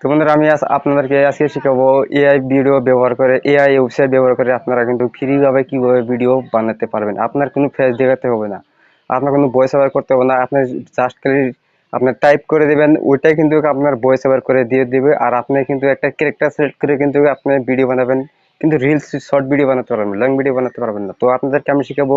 তো বন্ধুরা, আমি আজ আপনাদেরকে আজকে শেখাবো এআই ভিডিও ব্যবহার করে এআই ওয়েবসাইট ব্যবহার করে আপনারা কিন্তু ফ্রিভাবে কীভাবে ভিডিও বানাতে পারবেন। আপনার কোনো ফেস দেখাতে হবে না। আপনার কোনো ভয়েস ওভার করতে হবে না। আপনি জাস্ট খালি আপনার টাইপ করে দেবেন, ওইটাই কিন্তু আপনার ভয়েস ওভার করে দিয়ে দেবে। আর আপনি কিন্তু একটা ক্যারেক্টার সিলেক্ট করে কিন্তু আপনি ভিডিও বানাবেন। কিন্তু রিলস শর্ট ভিডিও বানাতে পারবেন লং ভিডিও বানাতে পারবেন না। তো আপনাদেরকে আমি শেখাবো,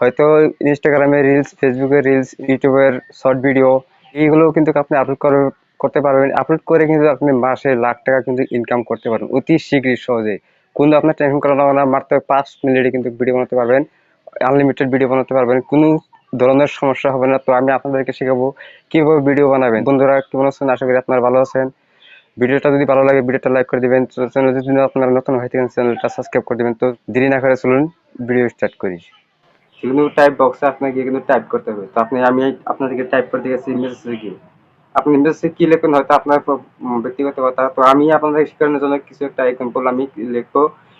হয়তো ইনস্টাগ্রামে রিলস ফেসবুকে রিলস ইউটিউবের শর্ট ভিডিও এইগুলো কিন্তু আপনি আপলোড করে করতে পারবেন। আপলোড করে কিন্তু আপনি মাসে লাখ টাকা কিন্তু ইনকাম করতে পারবেন। অতি শীঘ্রই, সহজে। কোনো আপনার টেনশন করা লাগবে না। মাত্র পাঁচ মিনিটে কিন্তু ভিডিও বানাতে পারবেন। আনলিমিটেড ভিডিও বানাতে পারবেন। কোনো ধরনের সমস্যা হবে না। তো আমি আপনাদেরকে শেখাবো কীভাবে ভিডিও বানাবেন। বন্ধুরা, কেমন আছেন? আশা করি আপনারা ভালো আছেন। ভিডিওটা যদি ভালো লাগে, ভিডিওটা লাইক করে দিবেন। চ্যানেল যদি আপনারা নতুন হয়ে থাকেন চ্যানেলটা সাবস্ক্রাইব করে দিবেন। তো দেরি না করে চলুন ভিডিও স্টার্ট করি। কিন্তু টাইপ বক্সে আপনাকে কিন্তু টাইপ করতে হবে। তো আপনি, আমি আপনাদেরকে টাইপ করতে গেছি মেসেজে গিয়ে আপনি মেসেজে কি লিখবেন হয়তো আপনার ব্যক্তিগত কথা। তো আমি আপনাদের শেখানোর জন্য কিছু একটা এক্সাম্পল আমি লিখব।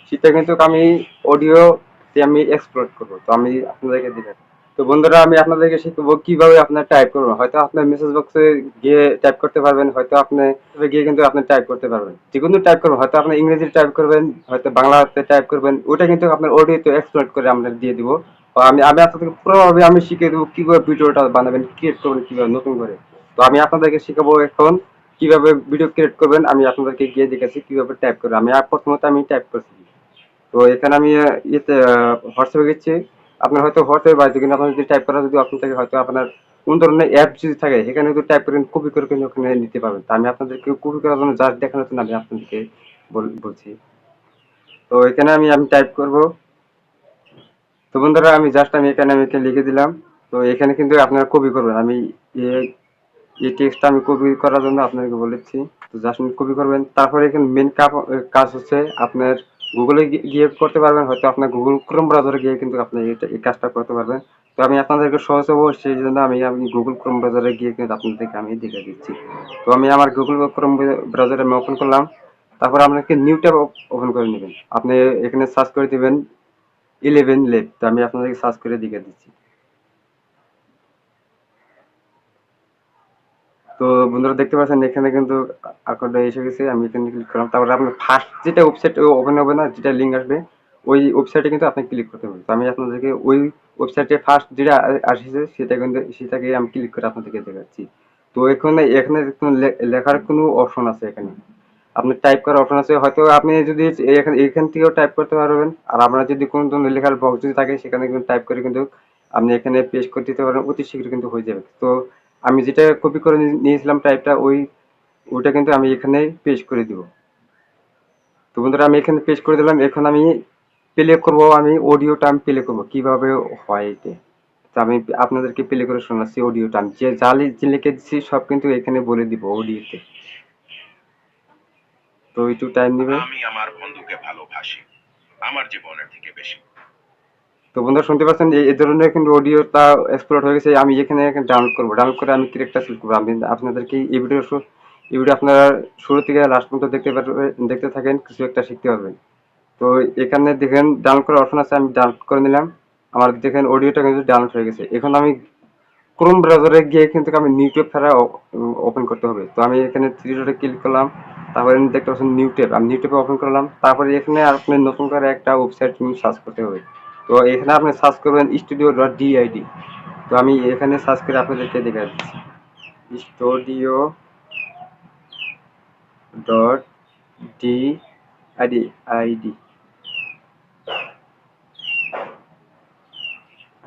সেটা কিন্তু আমি অডিও আমি এক্সপ্লোর করব, তো আমি আপনাদেরকে দেখাবো তো বন্ধুরা, আমি আপনাদেরকে শিখব কীভাবে আপনার টাইপ করবেন। হয়তো আপনার মেসেজ বক্সে গিয়ে টাইপ করতে পারবেন, হয়তো আপনি গিয়ে কিন্তু আপনি টাইপ করতে পারবেন। যে কোনো টাইপ করবেন, হয়তো আপনি ইংরেজি টাইপ করবেন, হয়তো বাংলাতে টাইপ করবেন, ওটা কিন্তু আপনার অডিওতে এক্সপ্লোর করে আমরা দিয়ে দিব। আমি আমি আপনাদেরকে পুরোভাবে আমি শিখিয়ে দেবো কীভাবে ভিডিওটা বানাবেন ক্রিয়েট করবেন, কীভাবে নতুন করে। তো আমি আপনাদেরকে শেখাবো এখন কীভাবে ভিডিও ক্রিয়েট করবেন, আমি আপনাদেরকে গিয়ে দেখেছি কীভাবে টাইপ করবেন। আমি প্রথমত আমি টাইপ করছি। তো এখানে আমি ইয়েতে হোয়াটসঅ্যাপে গেছি। আপনার হয়তো হোয়াটসঅ্যাপে বাড়িতে কিন্তু আপনার যদি টাইপ করা, যদি অপশন থাকে হয়তো আপনার কোন ধরনের অ্যাপ যদি থাকে, সেখানে যদি টাইপ করেন কপি করে কিন্তু ওখানে নিতে পারবেন। তো আমি আপনাদেরকে কপি করার জন্য জাস্ট দেখানোর জন্য আমি আপনাদেরকে বল- বলছি। তো এখানে আমি আমি টাইপ করব। তো বন্ধুরা, আমি জাস্ট আমি এখানে আমি লিখে দিলাম। তো এখানে কিন্তু আপনারা কপি করবেন। আমি এই টেক্সটটা আমি কপি করার জন্য আপনাকে বলেছি। তো জাস্ট কপি করবেন। তারপরে এখানে মেন কাজ হচ্ছে আপনার গুগলে গিয়ে করতে পারবেন। হয়তো আপনার গুগল ক্রোম ব্রাউজারে গিয়ে কিন্তু আপনি এই কাজটা করতে পারবেন। তো আমি আপনাদেরকে সহজ হব সেই জন্য আমি আমি গুগল ক্রোম ব্রাউজারে গিয়ে কিন্তু আপনাদেরকে আমি দেখে দিচ্ছি। তো আমি আমার গুগল ক্রোম ব্রাউজারে আমি ওপেন করলাম। তারপর আপনাকে নিউ ট্যাব ওপেন করে নেবেন। আপনি এখানে সার্চ করে দিবেন ইলেভেন লেভ তো আমি আপনাদেরকে সার্চ করে দেখে দিচ্ছি। তো বন্ধুরা দেখতে পাচ্ছেন, এখানে কিন্তু অ্যাকাউন্টটা এসে গেছে, আমি এখানে ক্লিক করলাম। তারপরে আপনার ফার্স্ট যেটা ওয়েবসাইট ওপেন হবে না, যেটা লিঙ্ক আসবে, ওই ওয়েবসাইটে কিন্তু আপনি ক্লিক করতে হবে তো আমি আপনাদেরকে ওই ওয়েবসাইটে ফার্স্ট যেটা আসছে, সেটা কিন্তু, সেটাকে আমি ক্লিক করে আপনাদেরকে দেখাচ্ছি। তো এখানে এখানে লেখার কোনো অপশন আছে এখানে? আপনি টাইপ করার অপশন আছে, হয়তো আপনি যদি এখানে, এখান থেকেও টাইপ করতে পারবেন, আর আপনার যদি কোনো ধরনের লেখার বক্স যদি থাকে, সেখানে কিন্তু টাইপ করে কিন্তু আপনি এখানে পেস্ট করে দিতে পারেন অতি শীঘ্র কিন্তু হয়ে যাবে। তো আমি যেটা কপি করে নিয়েছিলাম টাইপটা ওই, ওটা কিন্তু আমি এখানে পেস্ট করে দিব। তো বন্ধুরা, আমি এখানে পেস্ট করে দিলাম। এখন আমি প্লে করব, আমি অডিওটা আমি প্লে করব। কীভাবে হয় এটা তো আমি আপনাদেরকে প্লে করে শোনাচ্ছি অডিওটা আমি যে যে লিখে দিচ্ছি সব কিন্তু এখানে বলে দিব অডিওতে তো একটু টাইম নেবে আমি আমার বন্ধুকে ভালোবাসি। আমার জীবনের থেকে বেশি। তো বন্ধুরা শুনতে পাচ্ছেন, এই এই ধরনের কিন্তু অডিওটা এক্সপ্লোর হয়ে গেছে। আমি এখানে ডাউনলোড করব। ডাউনলোড করে আমি ক্রিকেটটা সিলেক্ট করব। আমি আপনাদেরকে এই ভিডিও এই ভিডিও আপনারা শুরু থেকে লাস্ট পর্যন্ত দেখতে পারবেন দেখতে থাকেন, কিছু একটা শিখতে পারবেন। তো এখানে দেখেন ডাউনলোড করার অপশন আছে, আমি ডাউনলোড করে নিলাম। আমার দেখেন অডিওটা কিন্তু ডাউনলোড হয়ে গেছে। এখন আমি ক্রোম ব্রাউজারে গিয়ে কিন্তু আমি নিউটিউব ছাড়া ওপেন করতে হবে। তো আমি এখানে থ্রি ডটে ক্লিক করলাম। তারপরে দেখতে পাচ্ছেন নিউটিউব আমি নিউটিউবে ওপেন করলাম। তারপরে এখানে আপনি নতুন করে একটা ওয়েবসাইট সার্চ করতে হবে। তো এখানে আপনি সার্চ করবেন স্টুডিও ডট ডিআইডি তো আমি এখানে সার্চ করে আপনাদেরকে দেখা দিচ্ছি। Studio dot D ID ID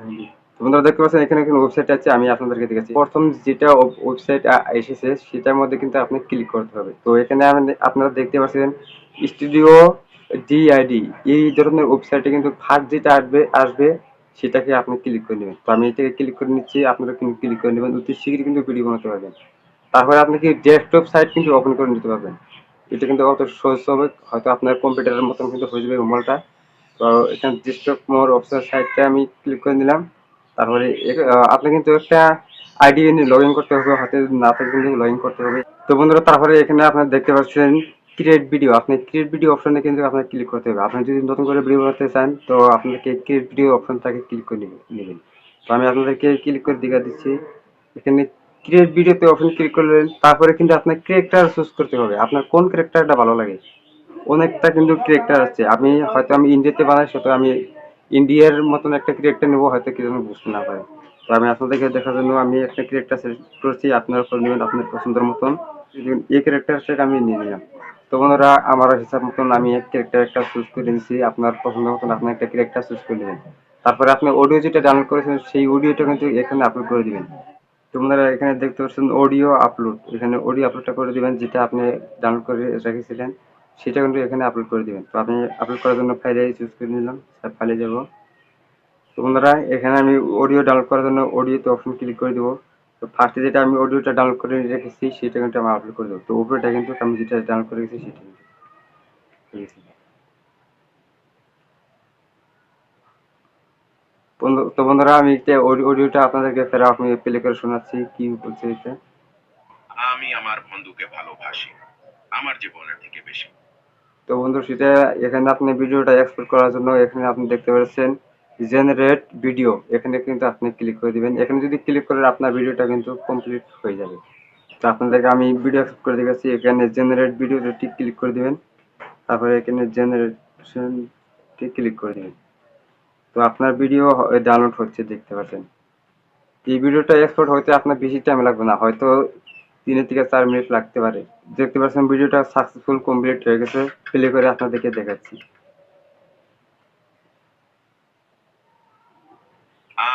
ID বন্ধুরা, দেখতে পাচ্ছেন, এখানে কিন্তু ওয়েবসাইট আছে, আমি আপনাদেরকে দেখাচ্ছি প্রথম যেটা ওয়েবসাইট এসেছে, সেটার মধ্যে কিন্তু আপনি ক্লিক করতে হবে। তো এখানে আপনারা দেখতে পাচ্ছেন স্টুডিও ডিআইডি এই ধরনের ওয়েবসাইটে কিন্তু ফার্স্ট যেটা আসবে আসবে, সেটাকে আপনি ক্লিক করে নেবেন। তো আমি এটাকে ক্লিক করে নিচ্ছি, আপনারা কিন্তু ক্লিক করে নেবেন, অতি শীঘ্রই কিন্তু ভিডিও বানাতে পারবেন। তারপরে আপনি কি ডেস্কটপ সাইট কিন্তু ওপেন করে নিতে পারবেন। এটা কিন্তু অত সহজ হবে, হয়তো আপনার কম্পিউটারের মতন কিন্তু হয়ে যাবে মোবাইলটা তো এখানে ডেস্কটপ মোর অফিসার সাইটটা আমি ক্লিক করে নিলাম। তারপরে আপনি কিন্তু একটা আইডি নিয়ে লগ ইন করতে হবে হাতে না থাকে কিন্তু লগ ইন করতে হবে। তো বন্ধুরা, তারপরে এখানে আপনারা দেখতে পাচ্ছেন ক্রিয়েট ভিডিও আপনি ক্রিয়েট ভিডিও অপশনে কিন্তু আপনার ক্লিক করতে হবে। আপনি যদি নতুন করে ভিডিও বানাতে চান, তো আপনাকে ক্রিয়েট ভিডিও অপশনটাকে ক্লিক করে নেবেন। তো আমি আপনাদেরকে ক্লিক করে দেখা দিচ্ছি। এখানে ক্রিয়েট ভিডিওতে অপশন ক্লিক করলেন। তারপরে কিন্তু আপনার ক্যারেক্টার চুজ করতে হবে। আপনার কোন ক্যারেক্টারটা ভালো লাগে? অনেকটা কিন্তু ক্যারেক্টার আছে। আমি হয়তো আমি ইন্ডিয়াতে বানাই, সেটা আমি ইন্ডিয়ার মতন একটা ক্যারেক্টার নেব, হয়তো কি যেন বুঝতে না পারে। তো আমি আপনাদেরকে দেখার জন্য আমি একটা ক্যারেক্টার সিলেক্ট করছি, আপনারা করে নেবেন আপনার পছন্দের মতন। এই ক্যারেক্টারটাকে আমি নিয়ে নিলাম। তো বন্ধুরা, আমার হিসাব মতন আমি এক ক্যারেক্টার একটা চুজ করে নিয়েছি, আপনার পছন্দ মতন আপনি একটা ক্যারেক্টার চুজ করে নেবেন। তারপরে আপনি অডিও যেটা ডাউনলোড করেছেন, সেই অডিওটা কিন্তু এখানে আপলোড করে দিবেন। তোমরা এখানে দেখতে পাচ্ছেন অডিও আপলোড এখানে অডিও আপলোডটা করে দিবেন, যেটা আপনি ডাউনলোড করে রেখেছিলেন। সেটা কিন্তু এখানে আপলোড করে দিবেন। তো আপনি আপলোড করার জন্য ফাইলে চুজ করে নিলাম ফাইলে যাব। তো বন্ধুরা, এখানে আমি অডিও ডাউনলোড করার জন্য অডিওতে অপশন ক্লিক করে দেবো। তো ফার্স্টে যেটা আমি অডিওটা ডাউনলোড করে রেখেছি, সেটা কিন্তু আমি আপলোড করে দেবো। তো উপরেটা কিন্তু আমি যেটা ডাউনলোড করে রেখেছি, সেটা কিন্তু তো বন্ধুরা, আমি একটা অডিওটা আপনাদেরকে ফেরা আমি প্লে করে শোনাচ্ছি, কি বলছে এটা? আমি আমার বন্ধুকে ভালোবাসি। আমার জীবনের থেকে বেশি। তো বন্ধু, সেটা এখানে আপনি ভিডিওটা এক্সপোর্ট করার জন্য এখানে আপনি দেখতে পাচ্ছেন জেনারেট ভিডিও এখানে কিন্তু আপনি ক্লিক করে দিবেন। এখানে যদি ক্লিক করেন, আপনার ভিডিওটা কিন্তু কমপ্লিট হয়ে যাবে। তো আপনাদেরকে আমি ভিডিও এক্সপোর্ট করে দেখাচ্ছি। এখানে জেনারেট ভিডিওতে ঠিক ক্লিক করে দিবেন। তারপরে এখানে জেনারেশন ঠিক ক্লিক করে দিবেন। তো আপনার ভিডিও ডাউনলোড হচ্ছে, দেখতে পাচ্ছেন। এই ভিডিওটা এক্সপোর্ট হতে আপনার বেশি টাইম লাগবে না। হয়তো তিনের থেকে চার মিনিট লাগতে পারে। দেখতে পাচ্ছেন ভিডিওটা সাকসেসফুল কমপ্লিট হয়ে গেছে। প্লে করে আপনাদেরকে দেখাচ্ছি।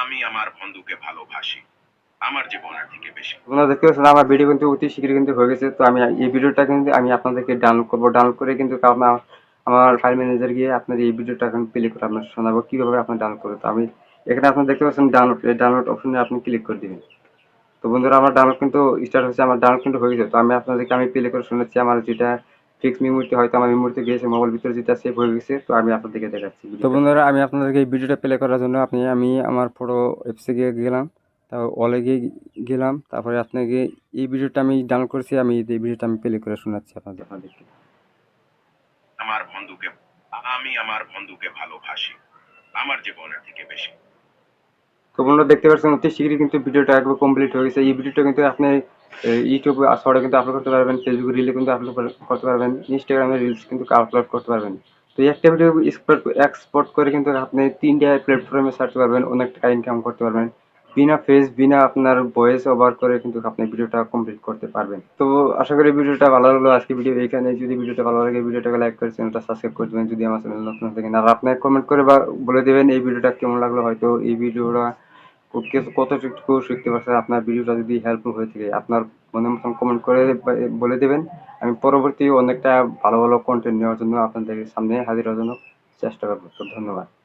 আমি আমার বন্ধুকে ভালোবাসি। আমার জীবনের থেকে বেশি। আপনারা দেখতে পাচ্ছেন আমার ভিডিও কিন্তু অতি শীঘ্রই কিন্তু হয়ে গেছে। তো আমি এই ভিডিওটা কিন্তু আমি আপনাদেরকে ডাউনলোড করব। ডাউনলোড করে কিন্তু আপনার আমার ফাইল ম্যানেজার গিয়ে আপনার এই ভিডিওটা এখন প্লে করে আপনার শোনাবো। কীভাবে আপনি ডাউনলোড করবেন? তো আমি এখানে আপনি দেখতে পাচ্ছেন ডাউনলোড ডাউনলোড অপশনে আপনি ক্লিক করে দিবেন। তো বন্ধুরা আমার ডাউনলোড কিন্তু স্টার্ট হয়েছে আমার ডাউনলোড কিন্তু হয়ে গেছে। তো আমি আপনাদেরকে আমি প্লে করে শোনাচ্ছি আমার যেটা ফিক্স মেমোরিতে হয়তো আমার মেমোরিতে গিয়েছে মোবাইল ভিতরে যেটা সেভ হয়ে গেছে তো আমি আপনাদেরকে দেখাচ্ছি তো বন্ধুরা আমি আপনাদেরকে এই ভিডিওটা প্লে করার জন্য আপনি আমি আমার ফটো অ্যাপসে গিয়ে গেলাম তারপর অলে গিয়ে গেলাম তারপরে আপনাকে এই ভিডিওটা আমি ডাউনলোড করেছি আমি এই ভিডিওটা আমি প্লে করে শোনাচ্ছি আপনাদের। আপনাদেরকে। আমার বন্ধুকে আমি আমার বন্ধুকে ভালোবাসি আমার জীবনের থেকে বেশি। তো বন্ধুরা দেখতে পাচ্ছেন, অতি শীঘ্রই কিন্তু ভিডিওটা একবার কমপ্লিট হয়ে গেছে। এই ভিডিওটা কিন্তু আপনি ইউটিউব শর্টে কিন্তু আপলোড করতে পারবেন ফেসবুক রিলে কিন্তু আপলোড করতে পারবেন ইনস্টাগ্রামে রিলস কিন্তু আপলোড করতে পারবেন। তো একটা ভিডিও এক্সপোর্ট করে কিন্তু আপনি তিনটা প্ল্যাটফর্মে সার্চ করবেন, অনেক টাকা ইনকাম করতে পারবেন। বিনা ফেস বিনা আপনার ভয়েস ওভার করে কিন্তু আপনি ভিডিওটা কমপ্লিট করতে পারবেন। তো আশা করি ভিডিওটা ভালো লাগল। আজকে ভিডিও এখানে যদি ভিডিওটা ভালো লাগে, ভিডিওটাকে লাইক করে চ্যানেলটা সাবস্ক্রাইব করে দেবেন। যদি আমার চ্যানেল নতুন থাকেন আর আপনি কমেন্ট করে বা বলে দেবেন এই ভিডিওটা কেমন লাগল। হয়তো এই ভিডিওটা কে- কতটুকু শিখতে পারছেন আপনার ভিডিওটা যদি হেল্পফুল হয়ে থাকে, আপনার মনের মতন কমেন্ট করে বলে দেবেন। আমি পরবর্তী অনেকটা ভালো ভালো কন্টেন্ট নেওয়ার জন্য আপনাদের সামনে হাজির হওয়ার জন্য চেষ্টা করব। ধন্যবাদ।